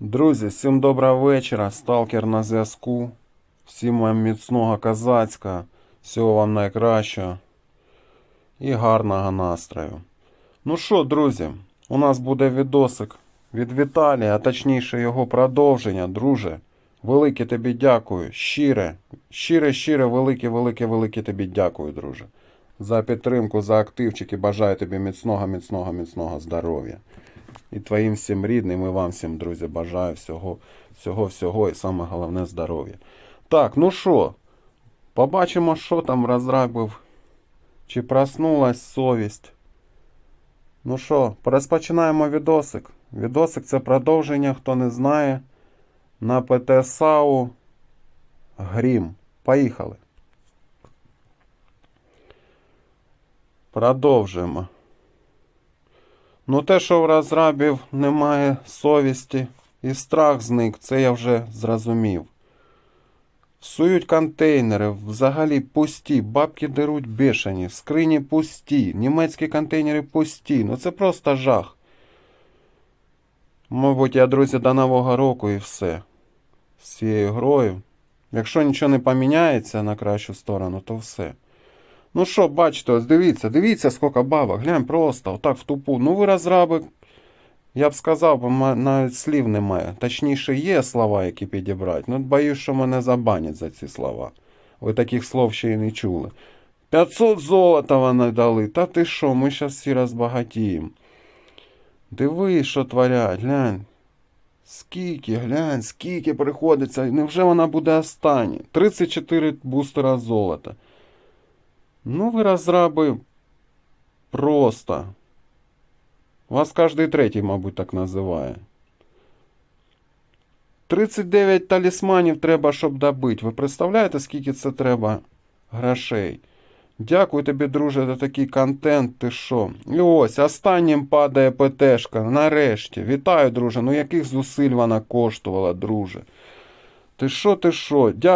Друзі, всім доброго вечора. Сталкер на зв'язку. Всім вам міцного козацька. Всього вам найкращого. І гарного настрою. Ну що, друзі, у нас буде відосик від Віталія, а точніше його продовження, друже. Велике тобі дякую. Щире, щире, щире, велике, велике, велике тобі дякую, друже. За підтримку, за активчик і бажаю тобі міцного, міцного, міцного здоров'я. І твоїм всім рідним, і вам всім, друзі, бажаю всього, всього, всього і саме головне здоров'я. Так, ну що, побачимо, що там розрабив. Чи проснулась совість. Ну що, розпочинаємо відосик. Відосик це продовження, хто не знає. На ПТ САУ Грім. Поїхали. Продовжуємо. Ну, те, що в розрабів немає совісті і страх зник, це я вже зрозумів. Всують контейнери, взагалі пусті, бабки деруть бешені, скрині пусті, німецькі контейнери пусті. Ну це просто жах. Мабуть, я, друзі, до Нового року і все. З цією грою. Якщо нічого не поміняється на кращу сторону, то все. Ну що, бачите, ось дивіться, дивіться, скільки бабок. Глянь, просто, отак в тупу. Ну ви розраби, я б сказав, бо навіть слів немає. Точніше, є слова, які підібрати. Ну, боюсь, що мене забанять за ці слова. Ви таких слов ще й не чули. 500 золота вони дали. Та ти що, ми зараз всі розбагатіємо. Дивись, що творять, глянь. Скільки, глянь, скільки приходиться. Невже вона буде остання? 34 бустера золота. Ну, ви розраби просто. Вас кожний третій, мабуть, так називає. 39 талісманів треба, щоб добити. Ви представляєте, скільки це треба грошей? Дякую тобі, друже, за такий контент. Ти що? І ось, останнім падає ПТшка. Нарешті. Вітаю, друже. Ну яких зусиль вона коштувала, друже? Ти що, ти що? Дякую.